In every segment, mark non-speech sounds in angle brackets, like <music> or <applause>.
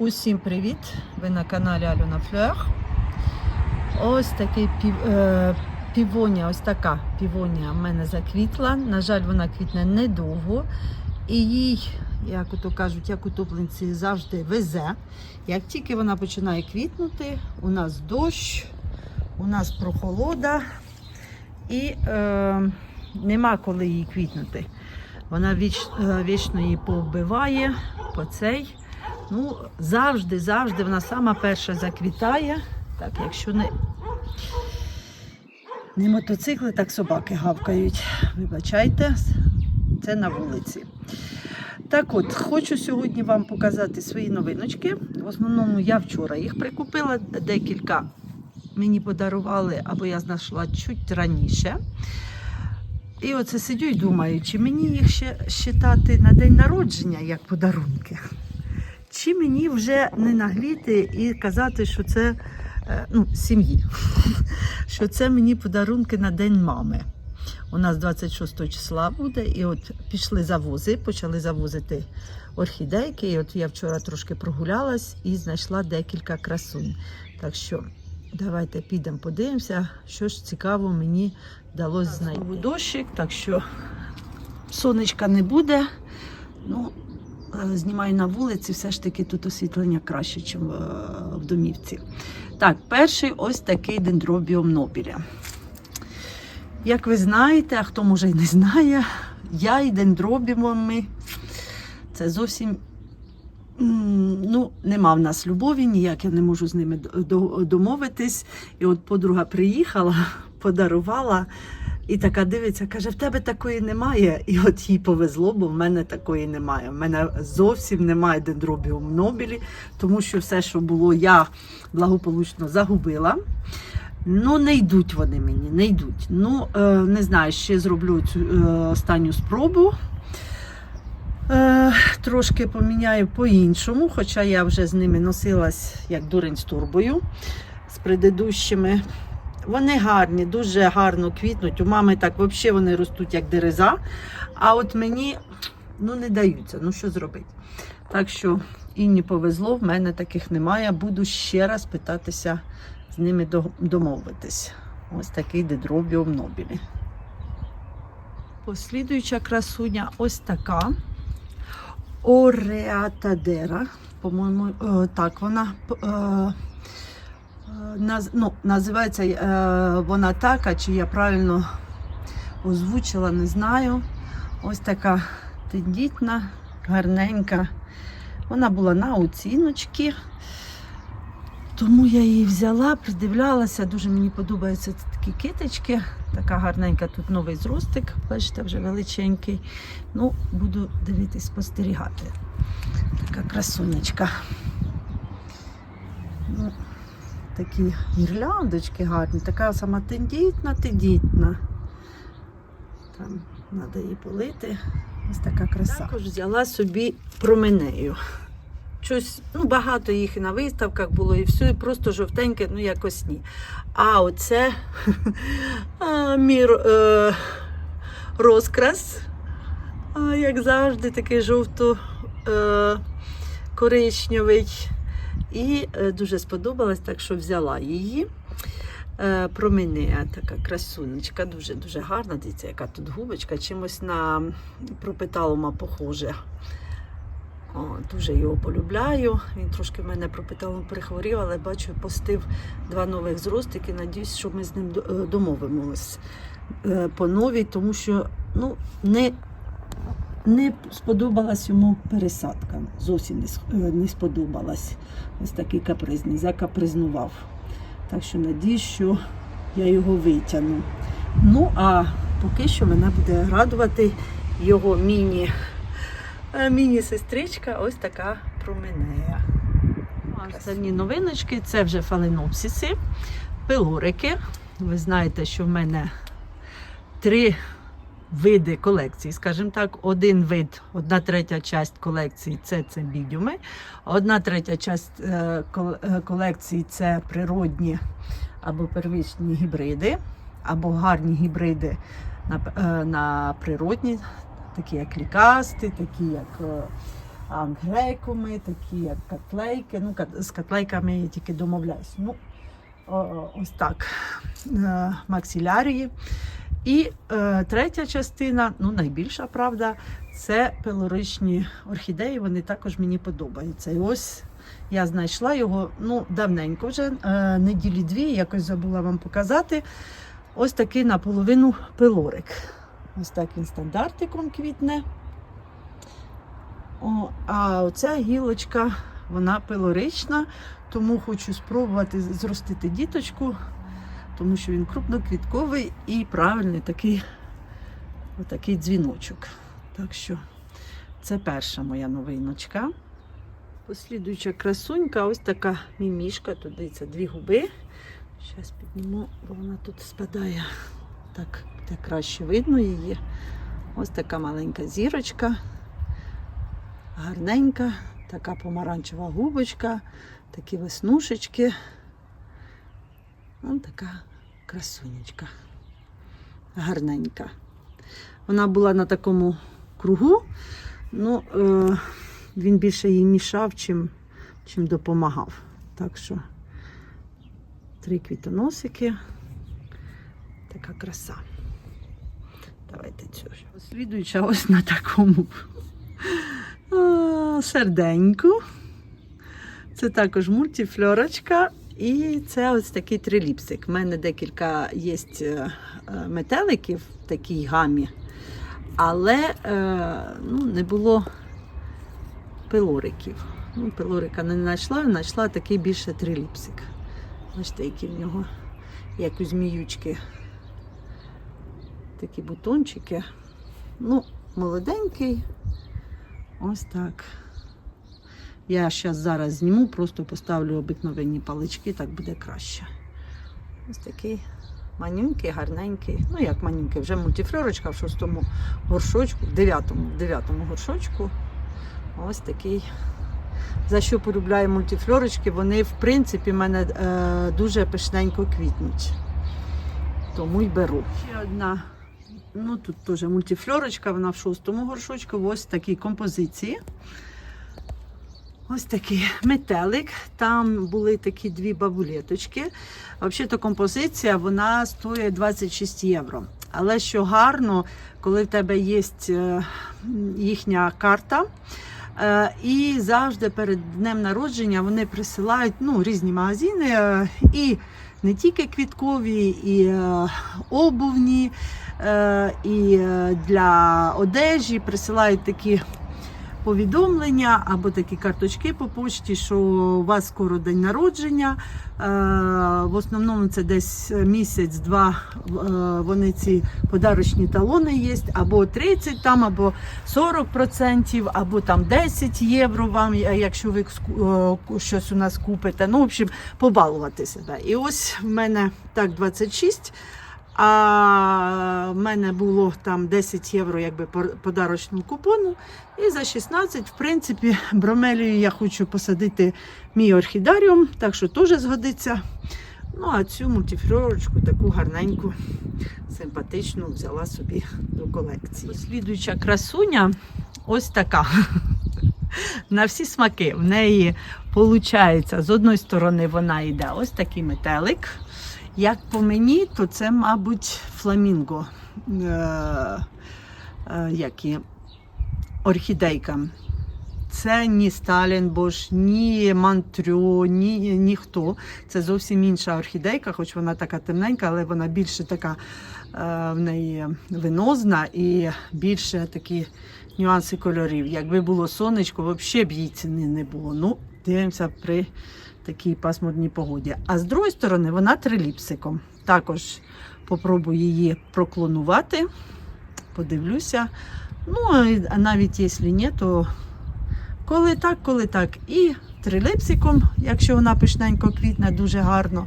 Усім привіт! Ви на каналі Альона Флер. Ось такий е, півонія, ось така півонія в мене заквітла. На жаль, вона квітне недовго. І їй, як ото кажуть, як утопленці завжди везе. Як тільки вона починає квітнути, у нас дощ, у нас прохолода і е, нема коли їй квітнути. Вона віч, е, вічно її повбиває по цей. Ну, завжди, завжди вона сама перша заквітає. Так, якщо не, не мотоцикли, так собаки гавкають. Вибачайте, це на вулиці. Так от, хочу сьогодні вам показати свої новиночки. В основному я вчора їх прикупила, декілька мені подарували, або я знайшла чуть раніше. І оце сидю і думаю, чи мені їх ще вважати на день народження як подарунки. Чи мені вже не нагліти і казати, що це е, ну, сім'ї, <laughs> що це мені подарунки на День мами. У нас 26 числа буде, і от пішли завози, почали завозити орхідейки. І от я вчора трошки прогулялась і знайшла декілька красунь. Так що давайте підемо подивимося, що ж цікаво мені вдалося знайти. Дощик, так що сонечка не буде. Ну, знімаю на вулиці, все ж таки тут освітлення краще, ніж в домівці. Так, перший ось такий дендробіум нобіля. Як ви знаєте, а хто може і не знає, я і дендробіумами це зовсім ну, нема в нас любові, ніяк я не можу з ними домовитись. І от подруга приїхала, <laughs> подарувала. І така дивиться, каже: в тебе такої немає. І от їй повезло, бо в мене такої немає. В мене зовсім немає дендробіум нобілі, тому що все, що було, я благополучно загубила. Ну, не йдуть вони мені, не йдуть. Ну, е, не знаю, ще зроблю цю е, останню спробу. Е, трошки поміняю по-іншому, хоча я вже з ними носилась як дурень з турбою з предыдущими. Вони гарні, дуже гарно квітнуть. У мами так взагалі вони ростуть як дереза. А от мені ну, не даються. Ну що зробити? Так що Інні повезло, в мене таких немає. Буду ще раз питатися з ними домовитись. Ось такий дедробіум нобілі. Послідуюча красуня ось така. Ореатадера. По-моєму, е, так вона. Наз, ну, називається е, вона так, а чи я правильно озвучила, не знаю. Ось така тендітна, гарненька. Вона була на оціночки. Тому я її взяла, придивлялася. Дуже мені подобаються такі китички. Така гарненька тут новий зростик, бачите, вже величенький. Ну, буду дивитись, спостерігати. Така красунечка. Такі гірляндочки гарні, така сама тендітна, тендітна. Там треба її полити. Ось така краса. Також взяла собі променею. Щось, ну, багато їх і на виставках було, і все, і просто жовтеньке, ну якось ні. А оце <laughs> мій е, розкрас, як завжди, такий жовто-коричневий. І е, дуже сподобалась, так що взяла її. Е, Променея така красунечка, дуже-дуже гарна. Дивіться, яка тут губочка, чимось на пропиталома похоже. О, дуже його полюбляю. Він трошки в мене пропиталом перехворів, але бачу, постив два нових зростики. Надіюсь, що ми з ним е, домовимось по новій, тому що ну, не, не сподобалась йому пересадка. Зовсім не, е, не сподобалась. Ось такий капризний, закапризнував. Так що надіюсь, що я його витягну. Ну, а поки що мене буде радувати його міні, е, міні-сестричка, ось така променея. А Остальні новиночки це вже фаленопсиси, пилорики. Ви знаєте, що в мене три види колекції. Скажімо так, один вид, одна третя часть колекції це цимбідіуми, одна третя часть е, е, колекції це природні або первічні гібриди, або гарні гібриди на, е, на природні, такі як лікасти, такі як е, такі як котлейки. Ну, з котлейками я тільки домовляюсь. Ну, ось так. Е, Максилярії. І е, третя частина, ну найбільша правда, це пелоричні орхідеї. Вони також мені подобаються. І ось я знайшла його ну, давненько вже, е, неділі дві, якось забула вам показати. Ось такий наполовину пилорик. Ось так він стандартиком квітне. О, а оця гілочка, вона пилорична, тому хочу спробувати зростити діточку, тому що він крупноквітковий і правильний такий, отакий дзвіночок. Так що це перша моя новиночка. Послідуюча красунька, ось така мімішка, тут дивіться, дві губи. Зараз підніму, бо вона тут спадає. Так, буде краще видно її. Ось така маленька зірочка. Гарненька, така помаранчева губочка, такі веснушечки. Ось така красунечка. Гарненька. Вона була на такому кругу, ну, е, він більше їй мішав, чим, чим допомагав. Так що три квітоносики. Така краса. Давайте цю ж. Слідуюча ось на такому серденьку. Це також мультифльорочка. І це ось такий триліпсик. У мене декілька є е, е, метеликів в такій гамі, але е, ну, не було пилориків. Ну, пилорика не знайшла, знайшла такий більше триліпсик. Бачите, які в нього, як у зміючки. Такі бутончики. Ну, молоденький. Ось так. Я зараз зараз зніму, просто поставлю обикновенні палички, так буде краще. Ось такий манюнький, гарненький. Ну, як манюнький, вже мультифлорочка в шостому горшочку, в дев'ятому, в дев'ятому горшочку. Ось такий. За що полюбляю мультифлорочки, вони, в принципі, в мене е, дуже пишненько квітнуть. Тому й беру. Ще одна. Ну, тут теж мультифлорочка, вона в шостому горшочку, ось такій композиції. Ось такий метелик. Там були такі дві бабулеточки. Взагалі-то композиція вона стоїть 26 євро. Але що гарно, коли в тебе є е, їхня карта. е, І завжди перед днем народження вони присилають ну, різні магазини е, і не тільки квіткові, і обувні, і для одежі присилають такі повідомлення або такі карточки по почті, що у вас скоро день народження. Е, В основному це десь місяць-два е, вони ці подарочні талони є, або 30 там, або 40%, або там 10 євро вам, е, якщо ви щось у нас купите. Ну, в общем, побалувати себе. І ось в мене так 26. А в мене було там 10 євро якби подарочного купону. І за 16, в принципі, бромелію я хочу посадити мій орхідаріум, так що теж згодиться. Ну, а цю мультифлорочку таку гарненьку, симпатичну взяла собі до колекції. Слідуюча красуня ось така. <laughs> На всі смаки. В неї виходить, з одної сторони вона йде ось такий метелик. Як по мені, то це, мабуть, фламінго. Е, е, як і орхідейка. Це ні Сталінбош, ні Мантрю, ні, ніхто. Це зовсім інша орхідейка, хоч вона така темненька, але вона більше така е, в неї винозна і більше такі нюанси кольорів. Якби було сонечко, взагалі б їй ціни не було. Ну, дивимося при такій пасмурній погоді. А з другої сторони, вона триліпсиком. Також попробую її проклонувати, подивлюся. Ну, а навіть якщо ні, то коли так, коли так. І трилипсиком, якщо вона пишненько квітне, дуже гарно.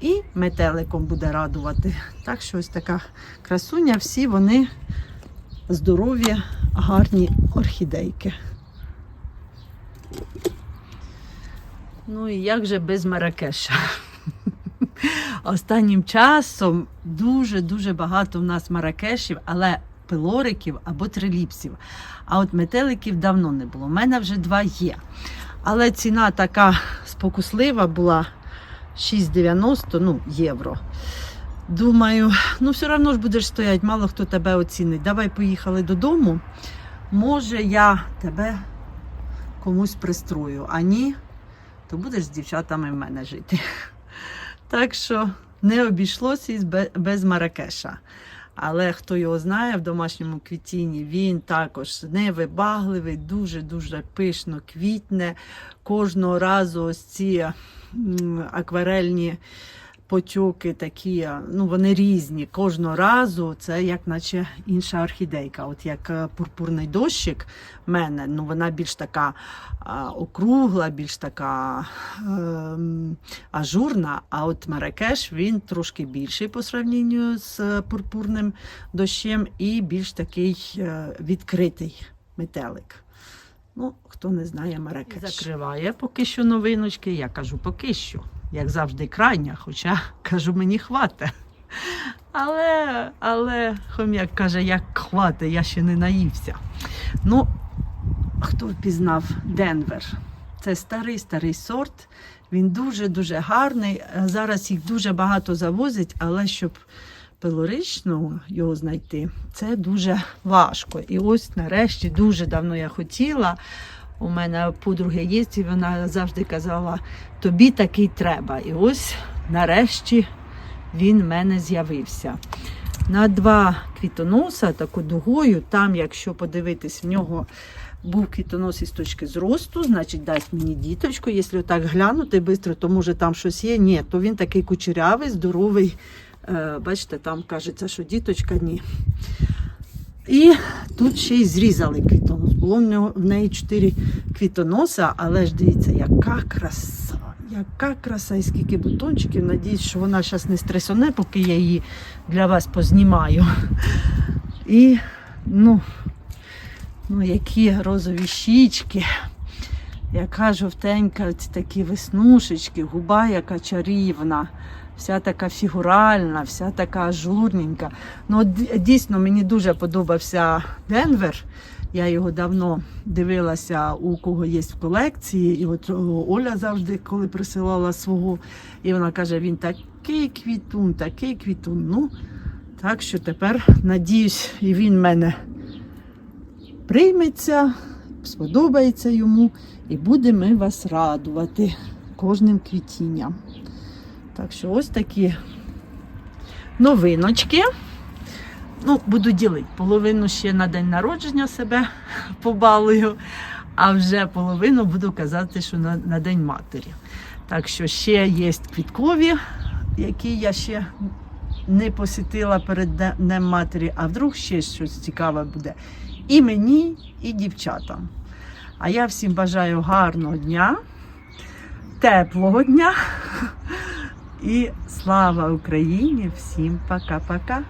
І метеликом буде радувати. Так що ось така красуня, всі вони здорові, гарні орхідейки. Ну і як же без Маракеша? Останнім часом дуже-дуже багато в нас маракешів, але пилориків або триліпсів. А от метеликів давно не було. У мене вже два є. Але ціна така спокуслива була 6,90 ну, євро. Думаю, ну все одно ж будеш стояти, мало хто тебе оцінить. Давай поїхали додому. Може, я тебе комусь пристрою, а ні, то будеш з дівчатами в мене жити. <laughs> Так що не обійшлося без Маракеша. Але хто його знає в домашньому квітінні, він також невибагливий, дуже-дуже пишно квітне. Кожного разу ось ці акварельні потьоки такі, ну вони різні. Кожного разу це як наче інша орхідейка. От як е, пурпурний дощик в мене, ну вона більш така а, округла, більш така ем, ажурна. А от Маракеш він трошки більший по сравненню з е, пурпурним дощем і більш такий е, відкритий метелик. Ну, хто не знає Маракеш. Закриває поки що новиночки. Я кажу поки що. Як завжди, крайня, хоча <laughs> кажу, мені хватить. Але, але хом'як каже, як хватить, я ще не наївся. Ну, хто впізнав Денвер? Це старий старий сорт. Він дуже-дуже гарний. Зараз їх дуже багато завозять, але щоб пилорично його знайти, це дуже важко. І ось нарешті дуже давно я хотіла. У мене подруги є, і вона завжди казала, тобі такий треба. І ось нарешті він в мене з'явився. На два квітоноса, таку дугою, там, якщо подивитись, в нього був квітонос із точки зросту, значить дасть мені діточку. Якщо так глянути швидко, то може там щось є. Ні, то він такий кучерявий, здоровий. Е, бачите, там кажеться, що діточка ні. І тут ще й зрізали квітонос. Було в, нього, в неї чотири квітоноса, але ж дивіться, яка краса, яка краса і скільки бутончиків. Надіюсь, що вона зараз не стресоне, поки я її для вас познімаю. І ну, ну які розові щічки, яка жовтенька, ці такі веснушечки, губа яка чарівна. Вся така фігуральна, вся така ажурненька. Ну, дійсно мені дуже подобався Денвер. Я його давно дивилася, у кого є в колекції. І от о, Оля завжди, коли присилала свого, і вона каже: він такий квітун, такий квітун. Ну, так що тепер, надіюсь, і він мене прийметься, сподобається йому, і будемо вас радувати кожним квітінням. Так що ось такі новиночки. Ну, буду ділити. Половину ще на день народження себе <laughs> побалую, а вже половину буду казати, що на, на День матері. Так що ще є квіткові, які я ще не посітила перед Днем матері, а вдруг ще щось цікаве буде. І мені, і дівчатам. А я всім бажаю гарного дня, теплого дня. <laughs> І слава Україні! Всім пока-пока!